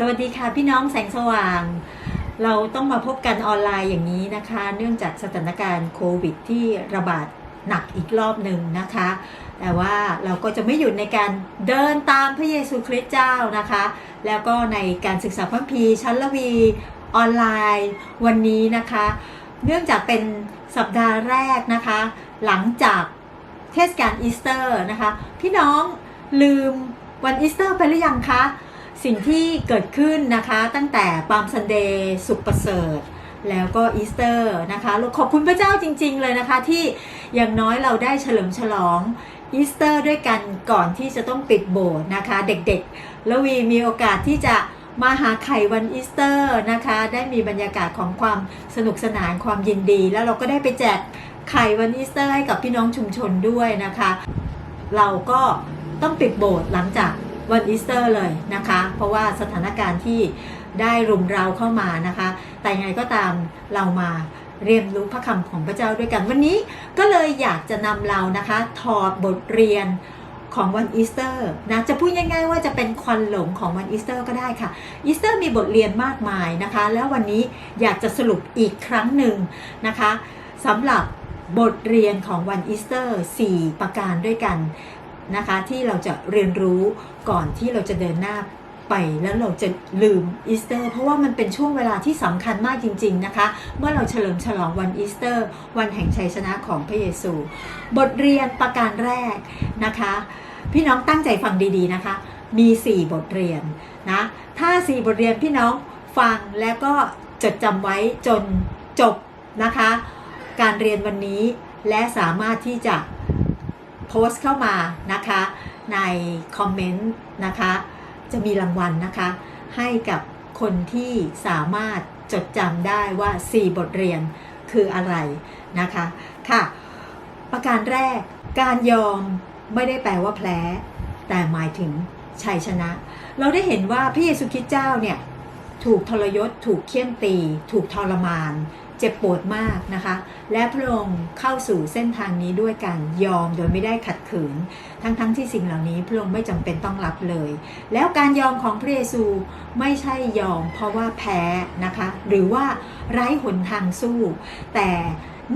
สวัสดีค่ะพี่น้องแสงสว่าง เราต้องมาพบกันออนไลน์อย่างนี้นะคะ เนื่องจากสถานการณ์โควิดที่ระบาดหนักอีกรอบหนึ่งนะคะ แต่ว่าเราก็จะไม่หยุดในการเดินตามพระเยซูคริสต์เจ้านะคะ แล้วก็ในการศึกษาพระคัมภีชั้นละวีออนไลน์วันนี้นะคะ เนื่องจากเป็นสัปดาห์แรกนะคะ หลังจากเทศกาลอีสเตอร์นะคะ พี่น้องลืมวันอีสเตอร์ไปหรือยังคะ สิ่งที่เกิดขึ้นนะคะตั้งแต่ปามซันเดย์สุขประเสริฐ แล้วก็อีสเตอร์นะคะเราขอบคุณพระเจ้าจริง ๆ เลยนะคะที่อย่างน้อยเราได้เฉลิมฉลองอีสเตอร์ด้วยกันก่อนที่จะต้องปิดโบสถ์นะคะ เด็กๆแล้ววีมีโอกาสที่จะมาหาไข่วันอีสเตอร์นะคะ ได้มีบรรยากาศของความสนุกสนานความยินดี แล้วเราก็ได้ไปแจกไข่วันอีสเตอร์ให้กับพี่น้องชุมชนด้วยนะคะ เราก็ต้องปิดโบสถ์หลังจาก วันอีสเตอร์เลยนะคะ เพราะว่าสถานการณ์ที่ได้รุมเราเข้ามานะคะ แต่ยังไงก็ตามเรามาเรียนรู้พระคำของพระเจ้าด้วยกัน วันนี้ก็เลยอยากจะนำเรานะคะ ถอดบทเรียนของวันอีสเตอร์นะจะพูดง่ายๆว่าจะเป็นควันหลงของวันอีสเตอร์ก็ได้ค่ะอีสเตอร์มีบทเรียนมากมายนะคะ แล้ววันนี้อยากจะสรุปอีกครั้งหนึ่งนะคะสำหรับบทเรียนของวันอีสเตอร์ 4 ประการด้วยกัน นะคะที่เราจะเรียนรู้ก่อนที่เราจะเดินหน้าไปแล้วเราจะลืมอีสเตอร์ เพราะว่ามันเป็นช่วงเวลาที่สำคัญมากจริง ๆนะคะ เมื่อเราเฉลิมฉลองวันอีสเตอร์ วันแห่งชัยชนะของพระเยซู บทเรียนประการแรกนะคะ พี่น้องตั้งใจฟังดีๆนะคะ มี 4 บทเรียนนะถ้า 4 บทเรียนพี่น้องฟังแล้วก็จดจำไว้จนจบนะคะ การเรียนวันนี้และสามารถที่จะ โพสต์เข้ามานะคะในคอมเมนต์นะคะจะมีรางวัลนะคะ ให้กับคนที่สามารถจดจำได้ว่า 4 บทเรียนคืออะไรนะคะค่ะ ประการแรกการยอมไม่ได้แปลว่าแพ้แต่หมายถึงชัยชนะ เราได้เห็นว่าพระเยซูคริสต์เจ้าเนี่ยถูกทรยศ ถูกเคี่ยนตี ถูกทรมาน เจ็บปวดมากนะคะ และพระองค์เข้าสู่เส้นทางนี้ด้วยการยอมโดยไม่ได้ขัดขืน ทั้งๆทที่สิ่งเหล่านี้พระองค์ไม่จำเป็นต้องรับเลย แล้วการยอมของพระเยซูไม่ใช่ยอมเพราะว่าแพ้นะคะ หรือว่าไร้หนทางสู้ แต่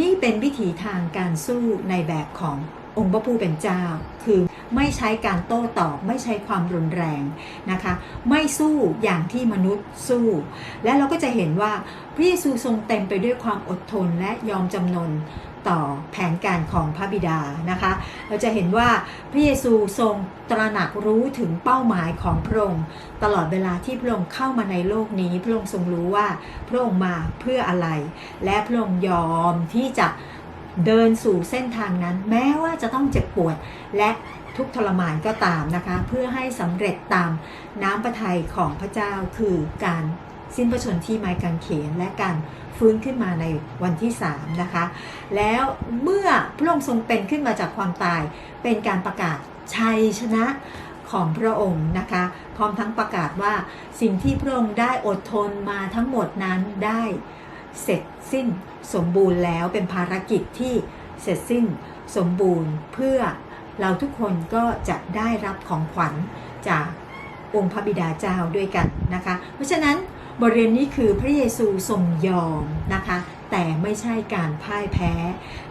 นี่เป็นวิถีทางการสู้ในแบบขององค์พระผู้เป็นเจ้า คือ ไม่ใช้การโต้ตอบ ไม่ใช้ความรุนแรงนะคะ ไม่สู้อย่างที่มนุษย์สู้ และเราก็จะเห็นว่าพระเยซูทรงเต็มไปด้วยความอดทนและยอมจำนนต่อแผนการของพระบิดานะคะ เราจะเห็นว่าพระเยซูทรงตระหนักรู้ถึงเป้าหมายของพระองค์ตลอดเวลาที่พระองค์เข้ามาในโลกนี้ พระองค์ทรงรู้ว่าพระองค์มาเพื่ออะไร และพระองค์ยอมที่จะเดินสู่เส้นทางนั้น แม้ว่าจะต้องเจ็บปวดและ ทุกทรมานก็ตามนะคะ เพื่อให้สำเร็จตามน้ำพระทัยของพระเจ้าคือการสิ้นพระชนที่ไม้กางเขนและการฟื้นขึ้นมาในวันที่3นะคะ แล้วเมื่อพระองค์ทรงเป็นขึ้นมาจากความตาย เป็นการประกาศชัยชนะของพระองค์นะคะ พร้อมทั้งประกาศว่าสิ่งที่พระองค์ได้อดทนมาทั้งหมดนั้นได้เสร็จสิ้นสมบูรณ์แล้วเป็นภารกิจที่เสร็จสิ้นสมบูรณ์เพื่อ เราทุกคนก็จะได้รับของขวัญจากองค์พระบิดาเจ้าด้วยกันนะคะ เพราะฉะนั้นบทเรียนนี้คือพระเยซูทรงยอมนะคะ แต่ไม่ใช่การพ่ายแพ้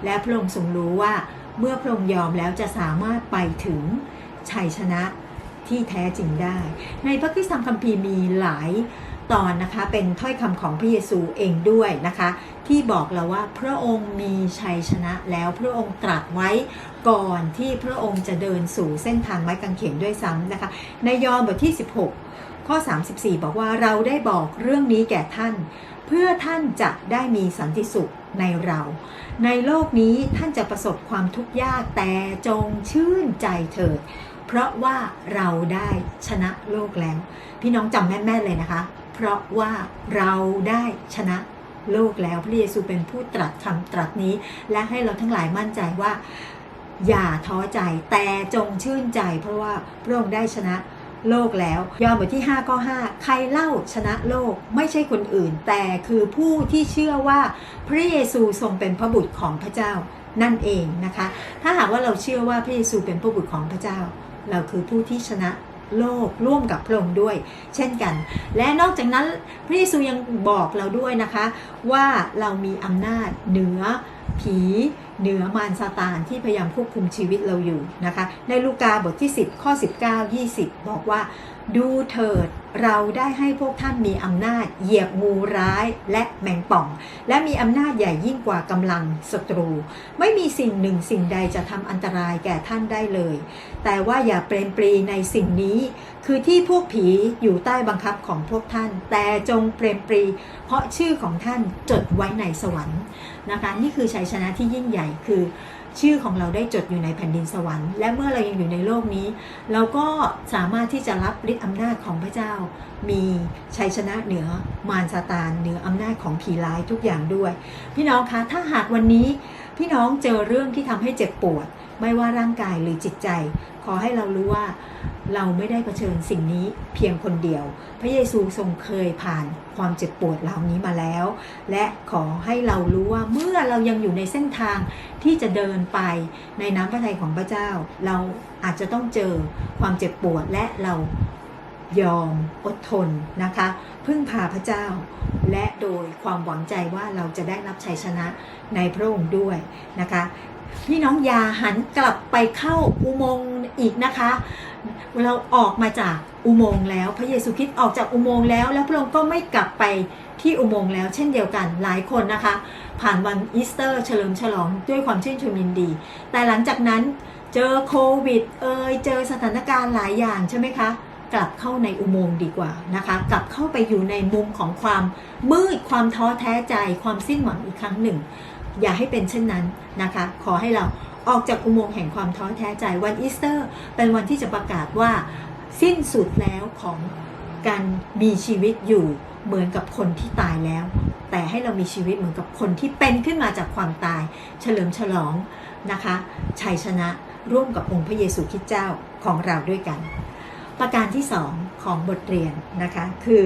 และพระองค์ทรงรู้ว่าเมื่อพระองค์ยอมแล้วจะสามารถไปถึงชัยชนะที่แท้จริงได้ ในพระคัมภีร์มีหลาย ตอนนะคะเป็นถ้อยคำของพระเยซูเองด้วยนะคะ ที่บอกเราว่าพระองค์มีชัยชนะแล้วพระองค์ตรัสไว้ก่อนที่พระองค์จะเดินสู่เส้นทางไม้กางเขนด้วยซ้ำนะคะ ในยอห์นบทที่ 16 ข้อ 34 บอกว่าเราได้บอกเรื่องนี้แก่ท่าน เพื่อท่านจะได้มีสันติสุขในเรา ในโลกนี้ท่านจะประสบความทุกข์ยากแต่จงชื่นใจเถิด เพราะว่าเราได้ชนะโลกแล้ว พี่น้องจำแม่นๆเลยนะคะ เพราะว่าเราได้ชนะโลกแล้วพระเยซูเป็นผู้ตรัสคำตรัสนี้ และให้เราทั้งหลายมั่นใจว่า อย่าท้อใจแต่จงชื่นใจ เพราะว่าพระองค์ได้ชนะโลกแล้ว ยอห์นบทที่5ข้อ5ใครเล่าชนะโลกไม่ใช่คนอื่น แต่คือผู้ที่เชื่อว่าพระเยซูทรงเป็นพระบุตรของพระเจ้านั่นเองนะคะ ถ้าหากว่าเราเชื่อว่าพระเยซูเป็นพระบุตรของพระเจ้า เราคือผู้ที่ชนะ โลกร่วมกับพระองค์ด้วย เช่นกัน และนอกจากนั้นพระเยซูยังบอกเราด้วยนะคะ ว่าเรามีอำนาจเหนือผีเหนือมารซาตานที่พยายามควบคุมชีวิตเราอยู่นะคะ ในลูกาบทที่ 10 ข้อ 19 20 บอกว่า ดูเถิดเราได้ให้พวกท่านมีอำนาจ เหยียบงูร้ายและแมงป่อง และมีอำนาจใหญ่ยิ่งกว่ากำลังศัตรู ไม่มีสิ่งหนึ่งสิ่งใดจะทำอันตรายแก่ท่านได้เลย แต่ว่าอย่าเปรนปรีในสิ่งนี้ คือที่พวกผีอยู่ใต้บังคับของพวกท่าน แต่จงเปรนปรี เพราะชื่อของท่านจดไว้ในสวรรค์นะคะนี่คือชัยชนะที่ยิ่งใหญ่คือ ชื่อของเราได้จดอยู่ในแผ่นดินสวรรค์ และเมื่อเรายังอยู่ในโลกนี้ เราก็สามารถที่จะรับฤทธิ์อำนาจของพระเจ้า มีชัยชนะเหนือมารซาตานเหนืออำนาจของผีร้ายทุกอย่างด้วย พี่น้องคะถ้าหากวันนี้พี่น้องเจอเรื่องที่ทำให้เจ็บปวด ไม่ว่าร่างกายหรือจิตใจ ขอให้เรารู้ว่าเราไม่ได้เผชิญสิ่งนี้เพียงคนเดียว พระเยซูทรงเคยผ่านความเจ็บปวดเหล่านี้มาแล้ว และขอให้เรารู้ว่าเมื่อเรายังอยู่ในเส้นทางที่จะเดินไปในน้ำพระทัยของพระเจ้า เราอาจจะต้องเจอความเจ็บปวดและเรายอมอดทนนะคะ พึ่งพาพระเจ้า และโดยความหวังใจว่าเราจะได้รับชัยชนะในพระองค์ด้วยนะคะ พี่น้องอย่าหันกลับไปเข้าอุโมงค์อีกนะคะ เราออกมาจากอุโมงค์แล้ว พระเยซูคริสต์ออกจากอุโมงค์แล้ว แล้วพระองค์ก็ไม่กลับไปที่อุโมงค์แล้ว เช่นเดียวกันหลายคนนะคะ ผ่านวันอีสเตอร์ เฉลิมฉลองด้วยความชื่นชมยินดี แต่หลังจากนั้นเจอโควิดเอยเจอสถานการณ์หลายอย่างใช่ไหมคะกลับเข้าในอุโมงค์ดีกว่านะคะ กลับเข้าไปอยู่ในมุมของความมืดความท้อแท้ใจ ความสิ้นหวังอีกครั้งหนึ่ง อย่าให้เป็นเช่นนั้นนะคะ ขอให้เราออกจากอุโมงค์แห่งความท้อแท้ใจวันอีสเตอร์ เป็นวันที่จะประกาศว่าสิ้นสุดแล้วของการมีชีวิตอยู่เหมือนกับคนที่ตายแล้ว แต่ให้เรามีชีวิตเหมือนกับคนที่เป็นขึ้นมาจากความตาย เฉลิมฉลองนะคะชัยชนะร่วมกับองค์พระเยซูคริสต์เจ้าของเราด้วยกัน ประการที่สองของบทเรียนนะคะคือ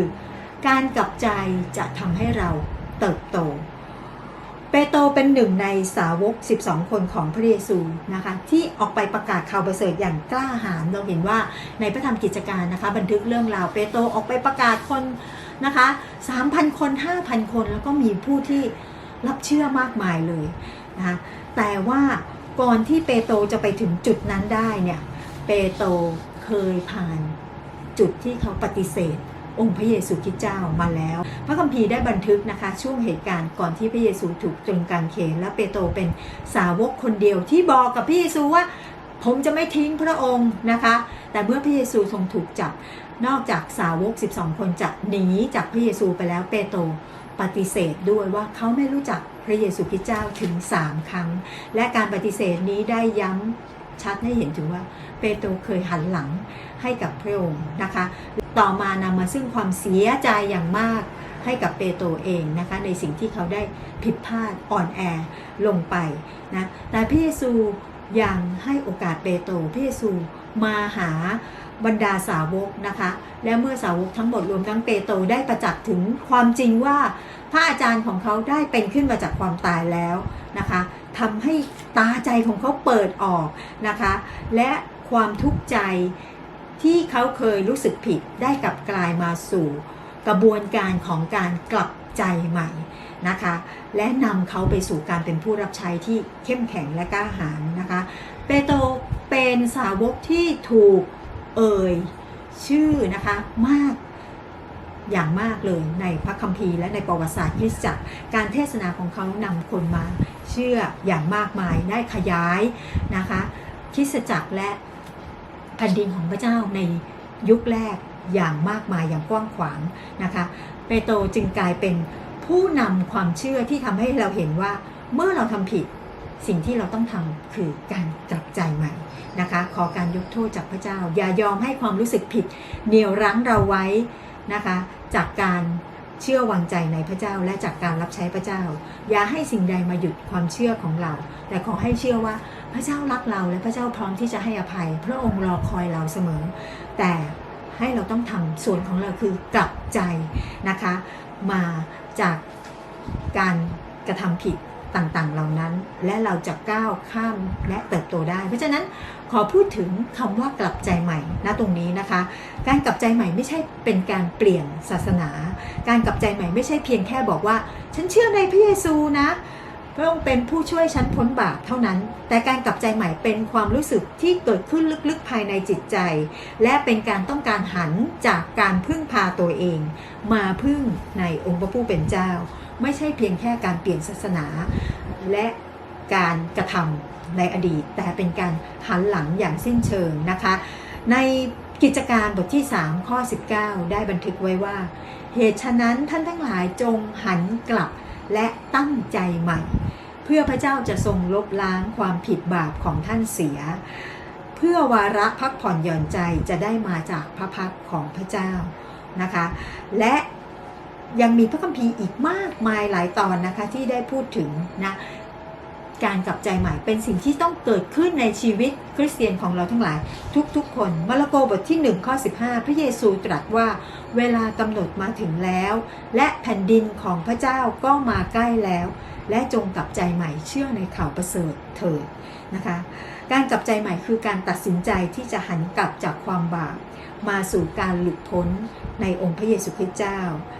การกลับใจจะทำให้เราเติบโต เปโตรเป็นหนึ่งในสาวก 12 คนของพระเยซูนะคะที่ออกไปประกาศข่าวประเสริฐอย่างกล้าหาญเราเห็นว่าในพระธรรมกิจการนะคะ บันทึกเรื่องราวเปโตรออกไปประกาศคนนะคะ 3,000 คน 5,000 คนแล้วก็มีผู้ที่รับเชื่อมากมายเลยนะคะแต่ว่าก่อนที่เปโตรจะไปถึงจุดนั้นได้เนี่ยเปโตรเคยผ่านจุดที่เขาปฏิเสธ องค์พระเยซูคริสต์เจ้ามาแล้ว พระคัมภีร์ได้บันทึกนะคะ ช่วงเหตุการณ์ก่อนที่พระเยซูถูกตรึงกางเขนและเปโตรเป็นสาวกคนเดียวที่บอกกับพระเยซูว่าผมจะไม่ทิ้งพระองค์นะคะ แต่เมื่อพระเยซูทรงถูกจับ นอกจากสาวก 12 คนจะหนีจากพระเยซูไปแล้วเปโตรปฏิเสธด้วยว่าเขาไม่รู้จักพระเยซูคริสต์เจ้าถึง 3 ครั้ง และการปฏิเสธนี้ได้ย้ำชัดให้เห็นถึงว่า ปโตรเคยหันหลังให้กับพระองค์นะคะ ต่อมานำมาซึ่งความเสียใจอย่างมากให้กับเปโตรเองนะคะ ในสิ่งที่เขาได้ผิดพลาดอ่อนแอลงไปนะแต่พระเยซูยังให้โอกาสเปโตรพระเยซูมาหาบรรดาสาวกนะคะ และเมื่อสาวกทั้งหมดรวมทั้งเปโตรได้ประจักษ์ถึงความจริงว่าพระอาจารย์ของเขาได้เป็นขึ้นมาจากความตายแล้วนะคะทำให้ตาใจของเขาเปิดออกนะคะ และ ความทุกข์ใจที่เขาเคยรู้สึกผิดได้กลับกลายมาสู่กระบวนการของการกลับใจใหม่นะคะ และนำเขาไปสู่การเป็นผู้รับใช้ที่เข้มแข็งและกล้าหาญนะคะ เปโตรเป็นสาวกที่ถูกเอ่ยชื่อนะคะมากอย่างมากเลยในพระคัมภีร์และในประวัติศาสตร์คริสตจักรการเทศนาของเขานำคนมาเชื่ออย่างมากมายได้ขยายนะคะคริสตจักรและ แผ่นดินของพระเจ้าในยุคแรกอย่างมากมายอย่างกว้างขวางนะคะเปโตรจึงกลายเป็นผู้นำความเชื่อที่ทำให้เราเห็นว่าเมื่อเราทำผิดสิ่งที่เราต้องทำคือการกลับใจใหม่นะคะ ขอการยกโทษจากพระเจ้า อย่ายอมให้ความรู้สึกผิดเหนี่ยวรั้งเราไว้นะคะ จากการเชื่อวางใจในพระเจ้าและจากการรับใช้พระเจ้า อย่าให้สิ่งใดมาหยุดความเชื่อของเรา แต่ขอให้เชื่อว่า พระเจ้ารักเราและพระเจ้าพร้อมที่จะให้อภัย พระองค์รอคอยเราเสมอ แต่ให้เราต้องทำส่วนของเราคือกลับใจนะคะ มาจากการกระทำผิดต่างๆ เหล่านั้น และเราจะก้าวข้ามและเติบโตได้ เพราะฉะนั้นขอพูดถึงคำว่ากลับใจใหม่ณตรงนี้นะคะ การกลับใจใหม่ไม่ใช่เป็นการเปลี่ยนศาสนา การกลับใจใหม่ไม่ใช่เพียงแค่บอกว่า ฉันเชื่อในพระเยซูนะ พระองค์เป็นผู้ช่วยฉันพ้นบาปเท่านั้น แต่การกลับใจใหม่เป็นความรู้สึกที่เกิดขึ้นลึกๆภายในจิตใจ และเป็นการต้องการหันจากการพึ่งพาตัวเอง มาพึ่งในองค์พระผู้เป็นเจ้า ไม่ใช่เพียงแค่การเปลี่ยนศาสนา และการกระทำในอดีต แต่เป็นการหันหลังอย่างสิ้นเชิงนะคะ ในกิจการบทที่ 3 ข้อ 19 ได้บันทึกไว้ว่า เหตุฉะนั้นท่านทั้งหลายจงหันกลับ และตั้งใจใหม่ เพื่อพระเจ้าจะทรงลบล้างความผิดบาปของท่านเสีย เพื่อวาระพักผ่อนหย่อนใจจะได้มาจากพระพักของพระเจ้านะคะ และยังมีพระคัมภีร์อีกมากมายหลายตอนนะคะที่ได้พูดถึงนะ การกลับใจใหม่เป็นสิ่งที่ต้องเกิดขึ้นในชีวิตคริสเตียนของเราทั้งหลาย ทุกๆ คนมาระโกบทที่ 1 ข้อ 15 พระเยซูตรัสว่าเวลากำหนดมาถึงแล้ว และแผ่นดินของพระเจ้าก็มาใกล้แล้ว และจงกลับใจใหม่เชื่อในข่าวประเสริฐเถิดนะคะการกลับใจใหม่คือการตัดสินใจที่จะหันกลับจากความบาปมาสู่การหลุดพ้นในองค์พระเยซูคริสต์เจ้า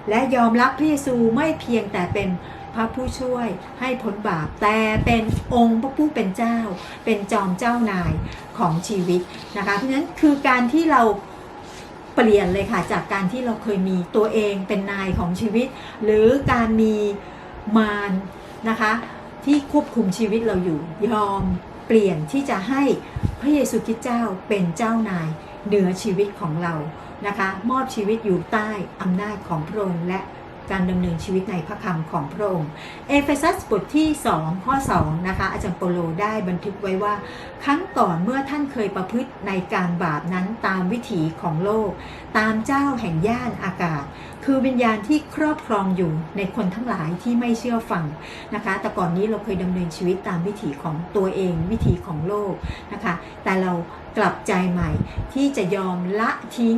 และยอมรับพระเยซูไม่เพียงแต่เป็น พระผู้ช่วยให้พ้นบาป แต่เป็นองค์พระผู้เป็นเจ้า เป็นจอมเจ้านายของชีวิตนะคะเพราะฉะนั้นคือการที่เราเปลี่ยนเลยค่ะจากการที่เราเคยมีตัวเองเป็นนายของชีวิต หรือการมีมารนะคะที่ควบคุมชีวิตเราอยู่ยอมเปลี่ยนที่จะให้พระเยซูคริสต์เจ้าเป็นเจ้านายเหนือชีวิตของเรานะคะ มอบชีวิตอยู่ใต้อำนาจของพระองค์และ การดำเนินชีวิตในพระคำของพระองค์ เอเฟซัสบทที่ 2 ข้อ 2 นะคะ อาจารย์โปโลได้บันทึกไว้ว่า ครั้งก่อนเมื่อท่านเคยประพฤติในการบาปนั้นตามวิถีของโลก ตามเจ้าแห่งย่านอากาศ คือวิญญาณที่ครอบครองอยู่ในคนทั้งหลายที่ไม่เชื่อฟังนะคะ แต่ก่อนนี้เราเคยดำเนินชีวิตตามวิถีของตัวเองวิถีของโลกนะคะ แต่เรากลับใจใหม่ที่จะยอมละทิ้ง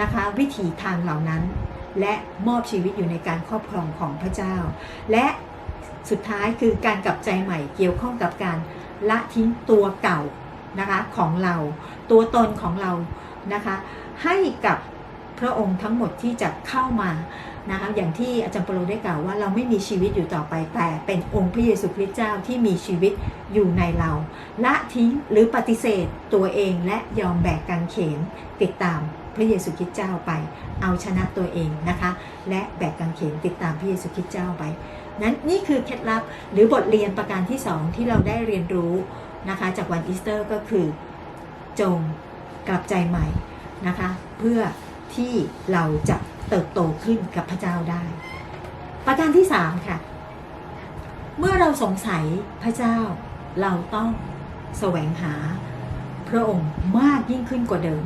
นะคะ วิถีทางเหล่านั้น และมอบชีวิตอยู่ในการครอบครองของพระเจ้า และสุดท้ายคือการกลับใจใหม่เกี่ยวข้องกับการละทิ้งตัวเก่านะคะของเราตัวตนของเรานะคะให้กับพระองค์ทั้งหมดที่จะเข้ามานะคะอย่างที่อาจารย์เปโลได้กล่าวว่าเราไม่มีชีวิตอยู่ต่อไปแต่เป็นองค์พระเยซูคริสต์เจ้าที่มีชีวิตอยู่ในเรา ละทิ้งหรือปฏิเสธตัวเองและยอมแบกกางเขนติดตาม พระเยซูคริสต์เจ้าไป เอาชนะตัวเองนะคะ และแบกกางเขนติดตามพระเยซูคริสต์เจ้าไปนั้นนี่คือเคล็ดลับหรือบทเรียนประการที่สองที่เราได้เรียนรู้นะคะจากวันอีสเตอร์ก็คือจงกลับใจใหม่นะคะ เพื่อที่เราจะเติบโตขึ้นกับพระเจ้าได้ ประการที่สามค่ะ เมื่อเราสงสัยพระเจ้าเราต้องแสวงหาพระองค์มากยิ่งขึ้นกว่าเดิม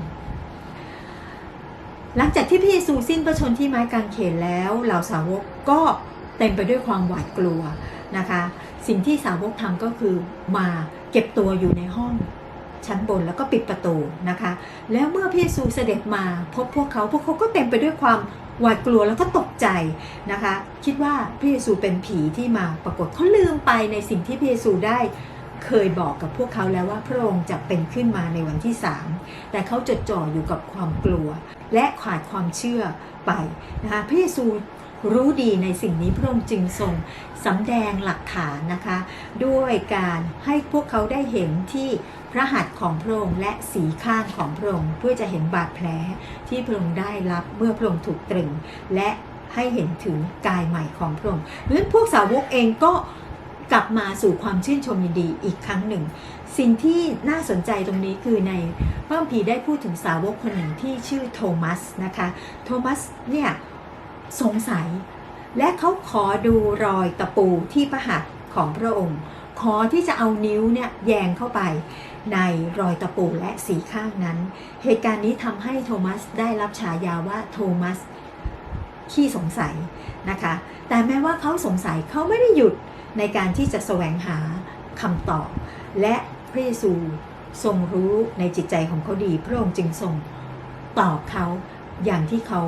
หลังจากที่พระเยซูสิ้นพระชนที่ไม้กางเขนแล้วเหล่าสาวกก็เต็มไปด้วยความหวาดกลัวนะคะ สิ่งที่สาวกทำก็คือมาเก็บตัวอยู่ในห้องชั้นบนแล้วก็ปิดประตูนะคะ แล้วเมื่อพระเยซูเสด็จมาพบพวกเขาพวกเขาก็เต็มไปด้วยความหวาดกลัวแล้วก็ตกใจนะคะ คิดว่าพระเยซูเป็นผีที่มาปรากฏเขาลืมไปในสิ่งที่พระเยซูได้ เคยบอกกับพวกเขาแล้วว่าพระองค์จะเป็นขึ้นมาในวันที่สามแต่เขาจดจ่ออยู่กับความกลัว และขาดความเชื่อไปนะคะพระเยซูรู้ดีในสิ่งนี้พระองค์จึงทรงสำแดงหลักฐานนะคะ ด้วยการให้พวกเขาได้เห็นที่พระหัตถ์ของพระองค์และสีข้างของพระองค์เพื่อจะเห็นบาดแผลที่พระองค์ได้รับเมื่อพระองค์ถูกตรึง และให้เห็นถึงกายใหม่ของพระองค์เพราะฉะนั้นพวกสาวกเองก็ กลับมาสู่ความชื่นชมยินดีอีกครั้งหนึ่ง สิ่งที่น่าสนใจตรงนี้คือในพระคัมภีร์ได้พูดถึงสาวกคนหนึ่งที่ชื่อโทมัสนะคะ โทมัสเนี่ยสงสัย และเขาขอดูรอยตะปูที่พระหัตถ์ของพระองค์ ขอที่จะเอานิ้วเนี่ยแยงเข้าไปในรอยตะปูและสีข้างนั้น เหตุการณ์นี้ทำให้โทมัสได้รับฉายาว่าโทมัสขี้สงสัยนะคะ แต่แม้ว่าเขาสงสัยเขาไม่ได้หยุด ในการที่จะแสวงหาคำตอบ และพระเยซูทรงรู้ในจิตใจของเขาดี พระองค์จึงทรงตอบเขาอย่างที่เขา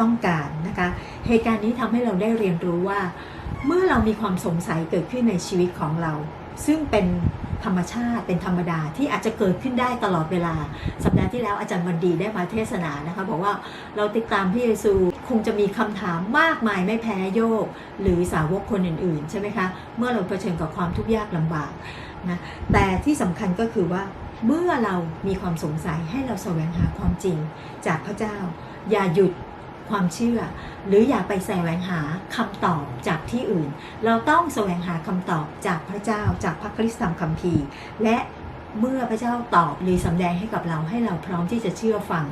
ต้องการนะคะ เหตุการณ์นี้ทำให้เราได้เรียนรู้ว่า เมื่อเรามีความสงสัยเกิดขึ้นในชีวิตของเรา ซึ่งเป็นธรรมชาติเป็นธรรมดาที่อาจจะเกิดขึ้นได้ตลอดเวลา สัปดาห์ที่แล้วอาจารย์วันดีได้มาเทศนานะคะ บอกว่าเราติดตามพระเยซูคงจะมีคำถามมากมายไม่แพ้โยก หรือสาวกคนอื่นๆ ใช่ไหมคะ เมื่อเราเผชิญกับความทุกข์ยากลำบากนะแต่ที่สำคัญก็คือว่าเมื่อเรามีความสงสัยให้เราแสวงหาความจริงจากพระเจ้า อย่าหยุด ความเชื่อ หรืออย่าไปแสวงหาคำตอบจากที่อื่น เราต้องแสวงหาคำตอบจากพระเจ้าจากพระคริสตธรรมคัมภีร์ และเมื่อพระเจ้าตอบหรือสำแดงให้กับเราให้เราพร้อมที่จะเชื่อฟัง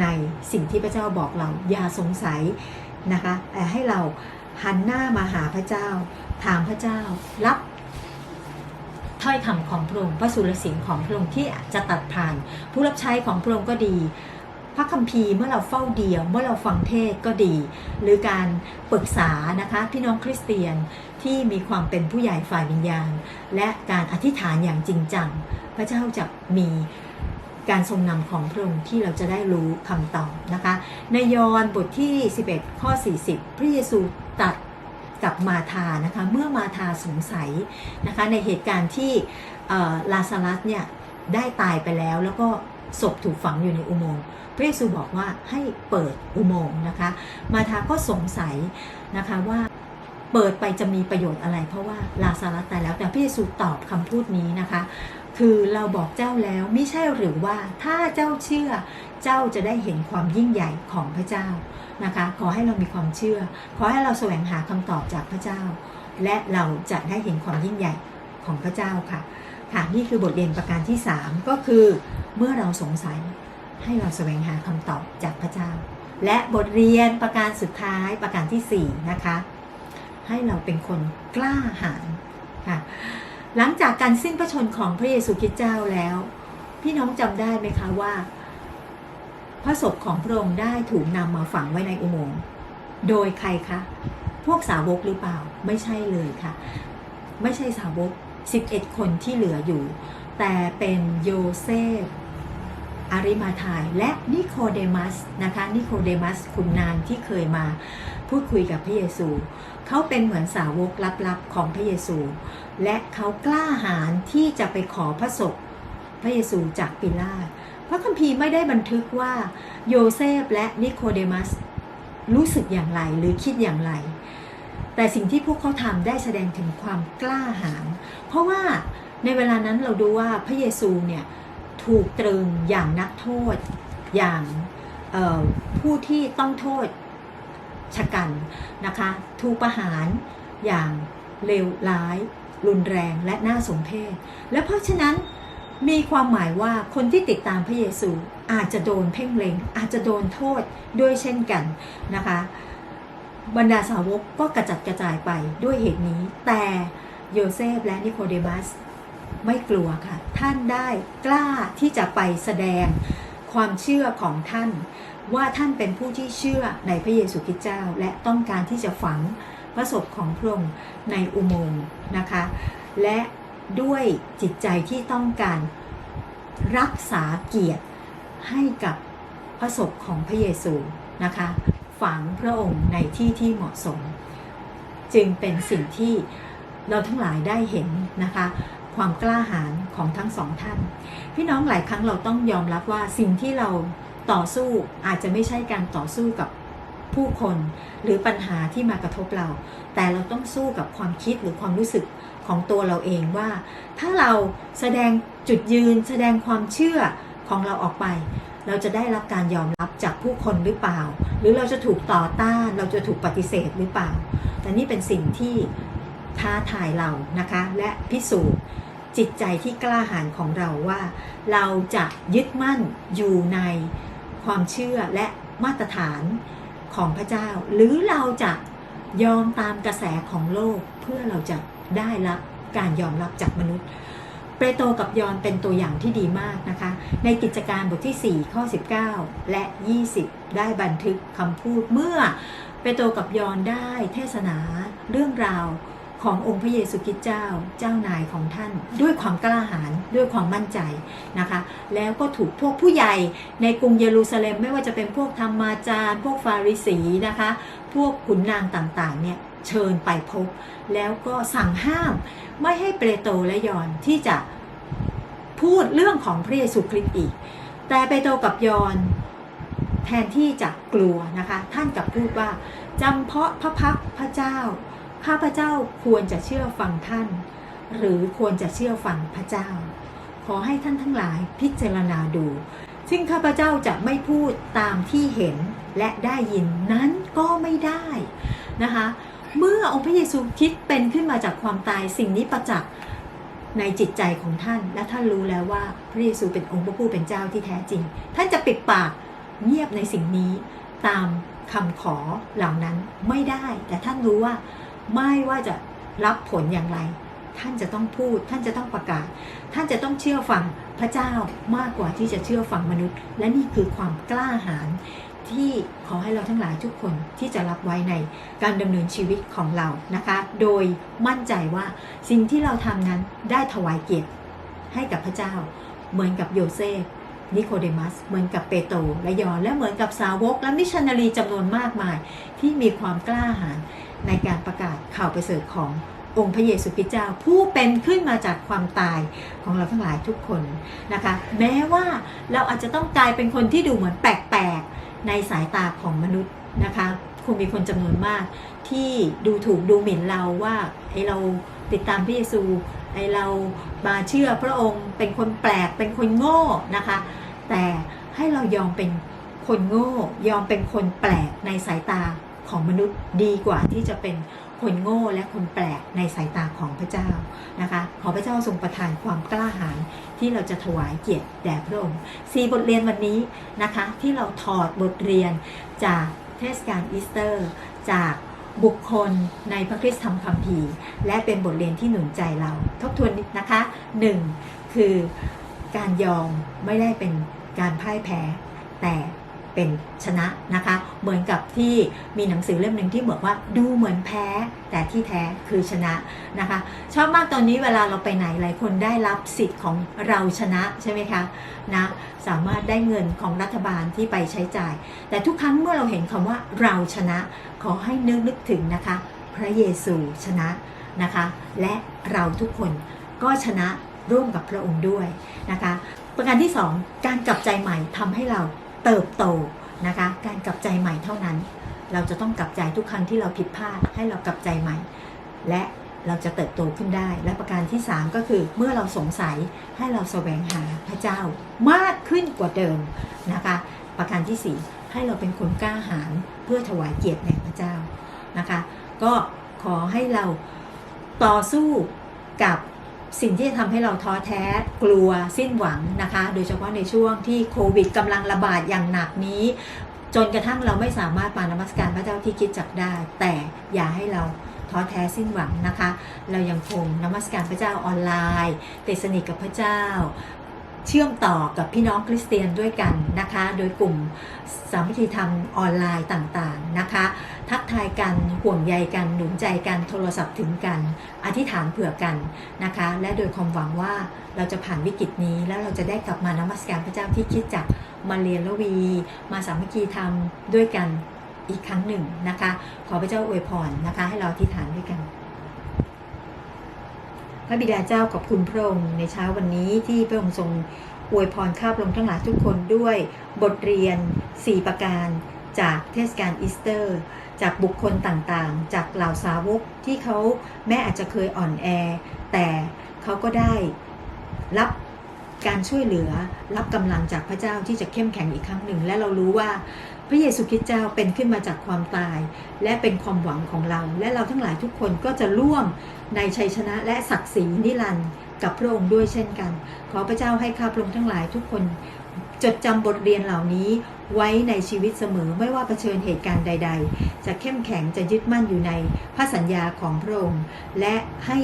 ในสิ่งที่พระเจ้าบอกเราอย่าสงสัยนะคะให้เราหันหน้ามาหาพระเจ้า ถามพระเจ้ารับถ้อยคำของพระองค์พระสุรเสียงของพระองค์ที่จะตัดผ่าน ผู้รับใช้ของพระองค์ก็ดี พระคัมภีร์เมื่อเราเฝ้าเดียว เมื่อเราฟังเทศก็ดี หรือการปรึกษานะคะพี่น้องคริสเตียนที่มีความเป็นผู้ใหญ่ฝ่ายวิญญาณ และการอธิษฐานอย่างจริงจัง พระเจ้าจะมีการทรงนำของพระองค์ที่เราจะได้รู้คำตอบนะคะ ในยอห์นบทที่ 11 ข้อ 40 พระเยซูตรัสกับมาธานะคะเมื่อมาธาสงสัยนะคะในเหตุการณ์ที่ลาซารัสเนี่ยได้ตายไปแล้ว แล้วก็ศพถูกฝังอยู่ในอุโมงค์ พระเยซูบอกว่าให้เปิดอุโมงค์นะคะ มาธาก็สงสัยนะคะว่าเปิดไปจะมีประโยชน์อะไร เพราะว่าลาซารัสตายแล้วแต่พระเยซูตอบคำพูดนี้นะคะ คือเราบอกเจ้าแล้วไม่ใช่หรือว่าถ้าเจ้าเชื่อเจ้าจะได้เห็นความยิ่งใหญ่ของพระเจ้านะคะ ขอให้เรามีความเชื่อ ขอให้เราแสวงหาคำตอบจากพระเจ้า และเราจะได้เห็นความยิ่งใหญ่ของพระเจ้าค่ะค่ะนี่คือบทเรียนประการที่ 3 ก็คือเมื่อเราสงสัย ให้เราแสวงหาคำตอบจากพระเจ้า และบทเรียนประการสุดท้ายประการทีสี่ 4 นะคะ ให้เราเป็นคนกล้าหาญค่ะหลังจากการสิ้นพระชนของพระเยซูคริสต์เจ้าแล้ว พี่น้องจำได้ไหมคะว่า พระศพของพระองค์ได้ถูกนำมาฝังไว้ในอุโมงค์โดยใครคะ พวกสาวกหรือเปล่าไม่ใช่เลยค่ะ ไม่ใช่สาวก 11 คนที่เหลืออยู่ แต่เป็นโยเซฟ อาริมาทายและนิโคเดมัสนะคะนิโคเดมัสคุณนางที่เคยมาพูดคุยกับพระเยซูเขาเป็นเหมือนสาวกลับๆของพระเยซู และเขากล้าหาญที่จะไปขอพระศพพระเยซูจากปิลาตพระคัมภีร์ไม่ได้บันทึกว่าโยเซฟและนิโคเดมัสรู้สึกอย่างไรหรือคิดอย่างไร แต่สิ่งที่พวกเขาทำได้แสดงถึงความกล้าหาญเพราะว่าในเวลานั้นเราดูว่าพระเยซูเนี่ย ถูกตรึงอย่างนักโทษ อย่างผู้ที่ต้องโทษชะกันนะคะ ถูกประหารอย่างเลวร้าย รุนแรงและน่าสมเพชและเพราะฉะนั้นมีความหมายว่าคนที่ติดตามพระเยซูอาจจะโดนเพ่งเล็งอาจจะโดนโทษด้วยเช่นกันนะคะ บรรดาสาวกก็กระจัดกระจายไปด้วยเหตุนี้ แต่โยเซฟและนิโคเดมัส ไม่กลัวค่ะ ท่านได้กล้าที่จะไปแสดงความเชื่อของท่าน ว่าท่านเป็นผู้ที่เชื่อในพระเยซูคริสต์เจ้า และต้องการที่จะฝังพระศพของพระองค์ในอุโมงค์นะคะ และด้วยจิตใจที่ต้องการรักษาเกียรติให้กับพระศพของพระเยซูนะคะ ฝังพระองค์ในที่ที่เหมาะสม จึงเป็นสิ่งที่เราทั้งหลายได้เห็นนะคะ ความกล้าหาญของทั้งสองท่าน พี่น้องหลายครั้งเราต้องยอมรับว่าสิ่งที่เราต่อสู้อาจจะไม่ใช่การต่อสู้กับผู้คนหรือปัญหาที่มากระทบเรา แต่เราต้องสู้กับความคิดหรือความรู้สึกของตัวเราเองว่า ถ้าเราแสดงจุดยืน แสดงความเชื่อของเราออกไป เราจะได้รับการยอมรับจากผู้คนหรือเปล่า หรือเราจะถูกต่อต้าน เราจะถูกปฏิเสธหรือเปล่า แต่นี่เป็นสิ่งที่ท้าทายเรานะคะ และพิสูจน์ จิตใจที่กล้าหาญของเราว่า เราจะยึดมั่นอยู่ในความเชื่อและมาตรฐานของพระเจ้า หรือเราจะยอมตามกระแสของโลกเพื่อเราจะได้รับการยอมรับจากมนุษย์ เปโตรกับยอนเป็นตัวอย่างที่ดีมากนะคะ ในกิจการบทที่ 4 ข้อ 19 และ 20 ได้บันทึกคำพูดเมื่อเปโตรกับยอนได้เทศนาเรื่องราว ขององค์พระเยซูคริสต์เจ้าเจ้านายของท่าน ด้วยความกล้าหาญด้วยความมั่นใจนะคะ แล้วก็ถูกพวกผู้ใหญ่ในกรุงเยรูซาเล็มไม่ว่าจะเป็นพวกธรรมาจารย์ พวกฟาริสีนะคะ พวกขุนนางต่างๆเนี่ยเชิญไปพบ แล้วก็สั่งห้ามไม่ให้เปโตรและยอนที่จะพูดเรื่องของพระเยซูคริสต์อีก แต่เปโตรกับยอนแทนที่จะกลัวนะคะ ท่านกลับพูดว่าจำเพาะพระพักพระเจ้า ข้าพเจ้าควรจะเชื่อฟังท่าน หรือควรจะเชื่อฟังพระเจ้า ขอให้ท่านทั้งหลายพิจารณาดู ซึ่งข้าพเจ้าจะไม่พูดตามที่เห็นและได้ยินนั้นก็ไม่ได้นะคะ เมื่อองค์พระเยซูคิดเป็นขึ้นมาจากความตายสิ่งนี้ประจักษ์ในจิตใจของท่านและท่านรู้แล้วว่าพระเยซูเป็นองค์พระผู้เป็นเจ้าที่แท้จริง ท่านจะปิดปากเงียบในสิ่งนี้ตามคำขอเหล่านั้นไม่ได้ แต่ท่านรู้ว่า ไม่ว่าจะรับผลอย่างไร ท่านจะต้องพูด ท่านจะต้องประกาศ ท่านจะต้องเชื่อฟังพระเจ้ามากกว่าที่จะเชื่อฟังมนุษย์ และนี่คือความกล้าหาญที่ขอให้เราทั้งหลายทุกคนที่จะรับไว้ในการดำเนินชีวิตของเรานะคะ โดยมั่นใจว่าสิ่งที่เราทำนั้นได้ถวายเกียรติให้กับพระเจ้า เหมือนกับโยเซฟนิโคเดมัส เหมือนกับเปโตรและยอนและเหมือนกับสาวกและมิชชันนารีจำนวนมากมาย ที่มีความกล้าหาญ ในการประกาศข่าวประเสริฐขององค์พระเยซูคริสต์เจ้าผู้เป็นขึ้นมาจากความตายของเราทั้งหลายทุกคนนะคะ แม้ว่าเราอาจจะต้องกลายเป็นคนที่ดูเหมือนแปลกๆในสายตาของมนุษย์นะคะคงมีคนจำนวนมากที่ดูถูกดูหมิ่นเราว่าไอเราติดตามพระเยซูไอเรามาเชื่อพระองค์เป็นคนแปลกเป็นคนโง่นะคะ แต่ให้เรายอมเป็นคนโง่ยอมเป็นคนแปลกในสายตา ของมนุษย์ดีกว่าที่จะเป็นคนโง่และคนแปลกในสายตาของพระเจ้านะคะ ขอพระเจ้าทรงประทานความกล้าหาญที่เราจะถวายเกียรติแด่พระองค์สี่บทเรียนวันนี้นะคะ ที่เราถอดบทเรียนจากเทศกาลอีสเตอร์ จากบุคคลในพระคริสตธรรมคัมภีร์ และเป็นบทเรียนที่หนุนใจเรา ทบทวนนิดนะคะหนึ่งคือการยอมไม่ได้เป็นการพ่ายแพ้แต่ เป็นชนะนะคะ เหมือนกับที่มีหนังสือเล่มหนึ่งที่บอกว่าดูเหมือนแพ้ แต่ที่แท้คือชนะนะคะ ชอบมากตอนนี้เวลาเราไปไหนหลายคนได้รับสิทธิ์ของเราชนะใช่ไหมคะนะสามารถได้เงินของรัฐบาลที่ไปใช้จ่าย แต่ทุกครั้งเมื่อเราเห็นคำว่าเราชนะ ขอให้นึกนึกถึงนะคะ พระเยซูชนะนะคะ และเราทุกคนก็ชนะร่วมกับพระองค์ด้วยนะคะ ประการที่ 2 การกลับใจใหม่ทำให้เรา เติบโตนะคะ การกลับใจใหม่เท่านั้น เราจะต้องกลับใจทุกครั้งที่เราผิดพลาดให้เรากลับใจใหม่ และเราจะเติบโตขึ้นได้ และประการที่ 3 ก็คือเมื่อเราสงสัยให้เราแสวงหาพระเจ้ามากขึ้นกว่าเดิมนะคะ ประการที่ 4 ให้เราเป็นคนกล้าหาญเพื่อถวายเกียรติแด่พระเจ้านะคะ ก็ขอให้เราต่อสู้กับ สิ่งที่จะทำให้เราท้อแท้กลัวสิ้นหวังนะคะ โดยเฉพาะในช่วงที่โควิดกำลังระบาดอย่างหนักนี้ จนกระทั่งเราไม่สามารถมานมัสการพระเจ้าที่คิดจักได้ แต่อย่าให้เราท้อแท้สิ้นหวังนะคะ เรายังคงนมัสการพระเจ้าออนไลน์ติดสนิทกับพระเจ้าเชื่อมต่อกับพี่น้องคริสเตียนด้วยกันนะคะ โดยกลุ่มสามัคคีธรรมออนไลน์ต่างๆนะคะ ทักทายกันห่วงใยกัน หนุนใจกันโทรศัพท์ถึงกัน อธิษฐานเผื่อกันนะคะ และโดยความหวังว่าเราจะผ่านวิกฤตนี้ แล้วเราจะได้กลับมานมัสการพระเจ้าที่คิดจักมาเรียนละวี มาสามัคคีธรรมด้วยกันอีกครั้งหนึ่งนะคะ ขอพระเจ้าอวยพรนะคะ ให้เราอธิษฐานด้วยกัน พระบิดาเจ้าขอบคุณพระองค์ในเช้าวันนี้ที่พระองค์ทรงอวยพรข้าพระองค์ทั้งหลายทุกคนด้วยบทเรียน 4 ประการ จากเทศกาลอีสเตอร์ จากบุคคลต่างๆ จากเหล่าสาวกที่เขาแม้อาจจะเคยอ่อนแอ แต่เขาก็ได้รับการช่วยเหลือรับกำลังจากพระเจ้าที่จะเข้มแข็งอีกครั้งหนึ่ง และเรารู้ว่าพระเยซูคริสต์เจ้าเป็นขึ้นมาจากความตาย และเป็นความหวังของเรา และเราทั้งหลายทุกคนก็จะร่วมในชัยชนะและศักดิ์ศรีนิรันดร์กับพระองค์ด้วยเช่นกัน ขอพระเจ้าให้ข้าพระองค์ทั้งหลายทุกคน จดจำบทเรียนเหล่านี้ ไว้ในชีวิตเสมอไม่ว่าเผชิญเหตุการณ์ใด ๆ จะเข้มแข็งจะยึดมั่นอยู่ในพระสัญญาของพระองค์ และให้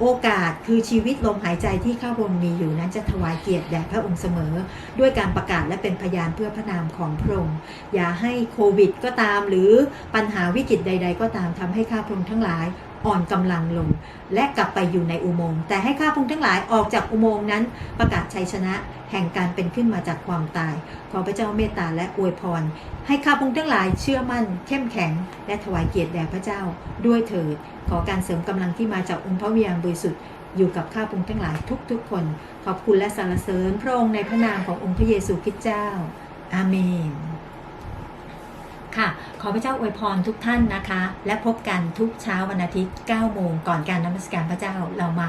โอกาสคือชีวิตลมหายใจที่ข้าพงค์มีอยู่นั้นจะถวายเกียรติแด่พระองค์เสมอ ด้วยการประกาศและเป็นพยานเพื่อพระนามของพระองค์อย่าให้โควิดก็ตามหรือปัญหาวิกฤตใด ๆ ก็ตามทำให้ข้าพงค์ทั้งหลาย อ่อนกำลังลง และกลับไปอยู่ในอุโมงค์แต่ให้ข้าพุงทั้งหลายออกจากอุโมงค์นั้น ประกาศชัยชนะ แห่งการเป็นขึ้นมาจากความตาย ขอพระเจ้าเมตตาและอวยพร ให้ข้าพุงทั้งหลายเชื่อมั่น เข้มแข็ง และถวายเกียรติแด่พระเจ้า ด้วยเถิด ขอการเสริมกำลังที่มาจากองค์พระวิญญาณบริสุทธิ์อยู่กับข้าพุงทั้งหลายทุกๆ คน ขอบคุณและสรรเสริญพระองค์ในพระนามขององค์พระเยซูคริสต์เจ้า อาเมน ค่ะ ขอพระเจ้าอวยพรทุกท่านนะคะ และพบกันทุกเช้าวันอาทิตย์ 9 โมงก่อนการนมัสการพระเจ้าเรามา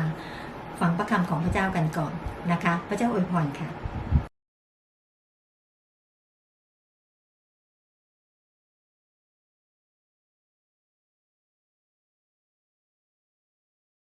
ฟังพระคำของพระเจ้ากันก่อนนะคะ พระเจ้าอวยพรค่ะ